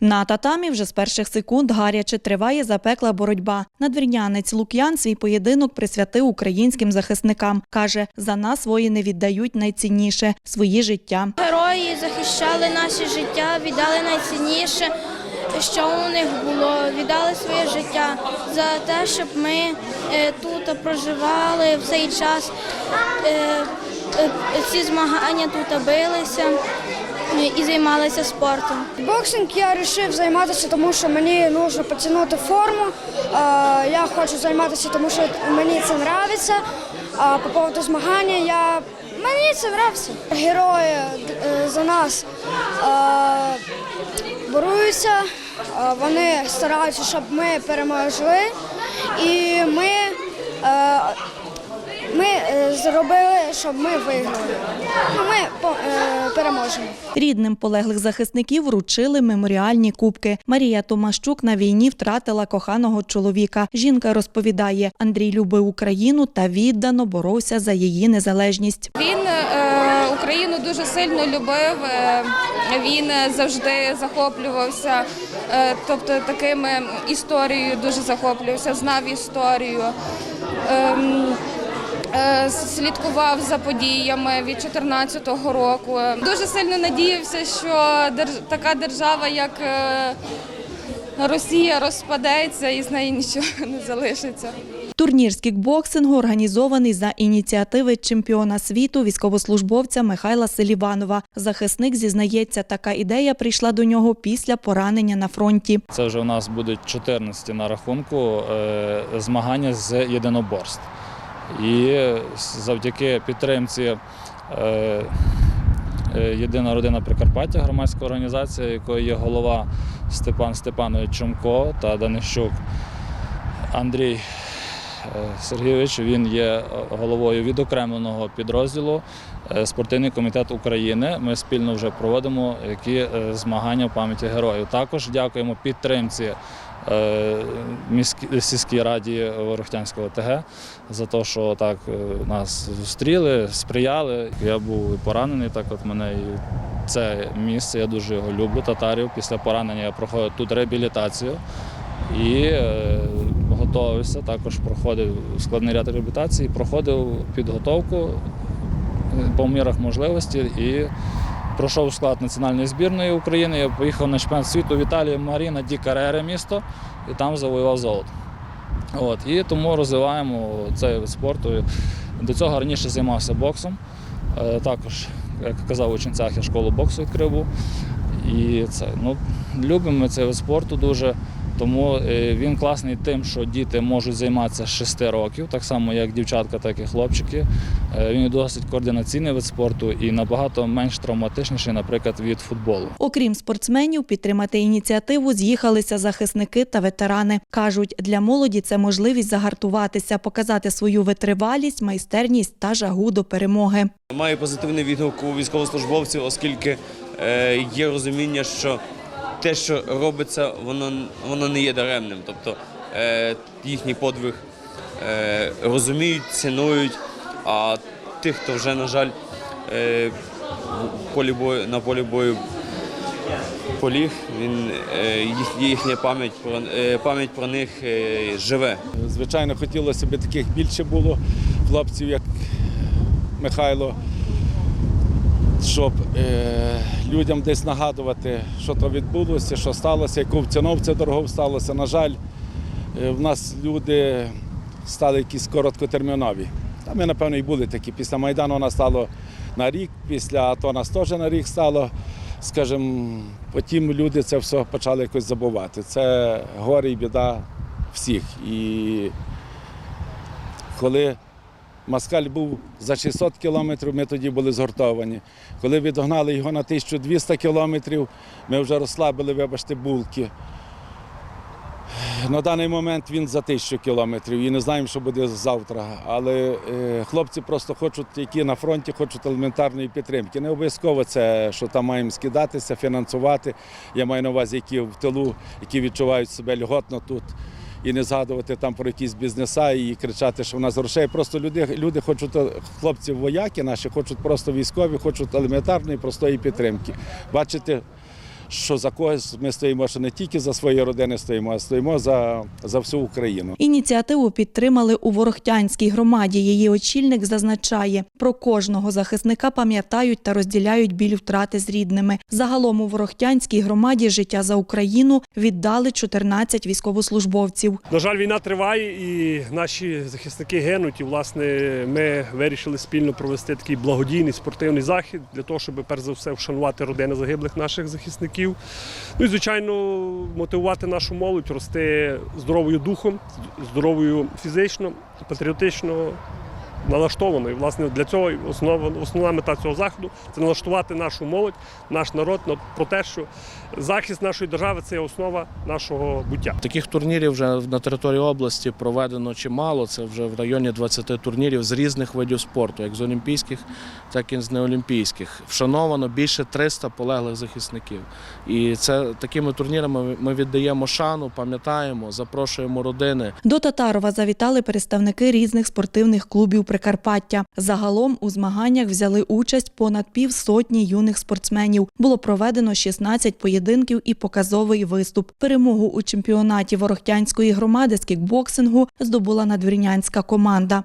На татамі вже з перших секунд гаряче триває запекла боротьба. Надвірнянець Лук'ян свій поєдинок присвятив українським захисникам. Каже, за нас воїни віддають найцінніше свої життя. Герої захищали наше життя, віддали найцінніше, що у них було. Віддали своє життя за те, щоб ми е, тут проживали в цей час. е, е, Ці змагання тут билися і займалися спортом. Боксинг я вирішив займатися, тому що мені потрібно потягнути форму. Я хочу займатися, тому що мені це подобається. А по поводу змагання я мені це подобається. Герої е, за нас борються, е, вони стараються, щоб ми переможли. І ми, е, ми е, зробили, щоб ми виграли. Ну, Ми по- е, переможемо. Рідним полеглих захисників вручили меморіальні кубки. Марія Томащук на війні втратила коханого чоловіка. Жінка розповідає, Андрій любив Україну та віддано боровся за її незалежність. Він е, Україну дуже сильно любив. Він завжди захоплювався, тобто такими історією дуже захоплювався, знав історію. Е, Слідкував за подіями від 2014 року. Дуже сильно надіявся, що така держава, як е, Росія, розпадеться і з неї нічого не залишиться. Турнір з кікбоксингу організований за ініціативи чемпіона світу військовослужбовця Михайла Селіванова. Захисник зізнається, така ідея прийшла до нього після поранення на фронті. Це вже у нас будуть 14 на рахунку е, змагання з єдиноборств. І завдяки підтримці е, е, Єдина родина Прикарпаття, громадська організація, якої є голова Степан Степанович Чумко та Данищук Андрій е, Сергійович. Він є головою відокремленого підрозділу Спортивний комітет України. Ми спільно вже проводимо які змагання в пам'яті героїв. Також дякуємо підтримці сільській раді Ворохтянського ТГ за те, що так е, нас зустріли, сприяли. Я був поранений, так от мене і це місце. Я дуже його люблю. Татарів. Після поранення я проходив тут реабілітацію і е, готувався. Також проходив складний ряд реабілітації, проходив підготовку е, по мірах можливості і пройшов склад національної збірної України. Я поїхав на чемпіонат світу в Італії Маріна Ді місто і там завоював золото. От, і тому розвиваємо цей вид спорту. До цього раніше займався боксом. Е, Також, як казав у Ченцях, я школу боксу відкрив був. І це, ну, любимо цей вид спорту дуже. Тому е, він класний тим, що діти можуть займатися з 6 років, так само як дівчатка, так і хлопчики. Е, Він досить координаційний вид спорту і набагато менш травматичніший, наприклад, від футболу. Окрім спортсменів, підтримати ініціативу з'їхалися захисники та ветерани. Кажуть, для молоді це можливість загартуватися, показати свою витривалість, майстерність та жагу до перемоги. Маю позитивний відгук у військовослужбовців, оскільки е, є розуміння, що те, що робиться, воно, воно не є даремним. Тобто е, їхній подвиг е, розуміють, цінують, а тих, хто вже, на жаль, е, полі бою, на полі бою поліг, він, е, їх, їхня пам'ять про, е, пам'ять про них е, живе. Звичайно, хотілося б таких більше було хлопців, як Михайло, щоб е, людям десь нагадувати, що то відбулося, що сталося, яку ціну це дорого сталося. На жаль, е, в нас люди стали якісь короткотермінові. Та ми, напевно, і були такі. Після Майдану нас стало на рік, після АТО нас теж на рік стало. Скажімо, потім люди це все почали якось забувати. Це горе і біда всіх. І коли Москаль був за 600 кілометрів, ми тоді були згуртовані. Коли відогнали його на 1200 кілометрів, ми вже розслабили, вибачте, булки. На даний момент він за тисячу кілометрів і не знаємо, що буде завтра. Але е, хлопці просто хочуть, які на фронті, хочуть елементарної підтримки. Не обов'язково це, що там маємо скидатися, фінансувати. Я маю на увазі, які в тилу, які відчувають себе льготно тут. І не згадувати там про якісь бізнеса і кричати, що в нас грошей. Просто люди, люди хочуть, е, хлопці вояки наші, хочуть просто військові, хочуть елементарної, простої підтримки. Бачите, що за когось ми стоїмо, що не тільки за свої родини стоїмо, а стоїмо за, за всю Україну. Ініціативу підтримали у Ворохтянській громаді. Її очільник зазначає, про кожного захисника пам'ятають та розділяють біль втрати з рідними. Загалом у Ворохтянській громаді життя за Україну віддали 14 військовослужбовців. На жаль, війна триває, і наші захисники гинуть. І власне ми вирішили спільно провести такий благодійний спортивний захід для того, щоб перш за все вшанувати родини загиблих наших захисників. Ну і звичайно мотивувати нашу молодь рости здоровою духом, здоровою фізично, патріотично. Налаштованою. Власне, для цього основа, основна мета цього заходу це налаштувати нашу молодь, наш народ на- про те, що захист нашої держави це основа нашого буття. Таких турнірів вже на території області проведено чимало. Це вже в районі 20 турнірів з різних видів спорту, як з олімпійських, так і з неолімпійських. Вшановано більше 300 полеглих захисників. І це такими турнірами ми віддаємо шану, пам'ятаємо, запрошуємо родини. До Татарова завітали представники різних спортивних клубів Прикарпаття. Загалом у змаганнях взяли участь понад півсотні юних спортсменів. Було проведено 16 поєдинків і показовий виступ. Перемогу у чемпіонаті Ворохтянської громади з кікбоксингу здобула надвірнянська команда.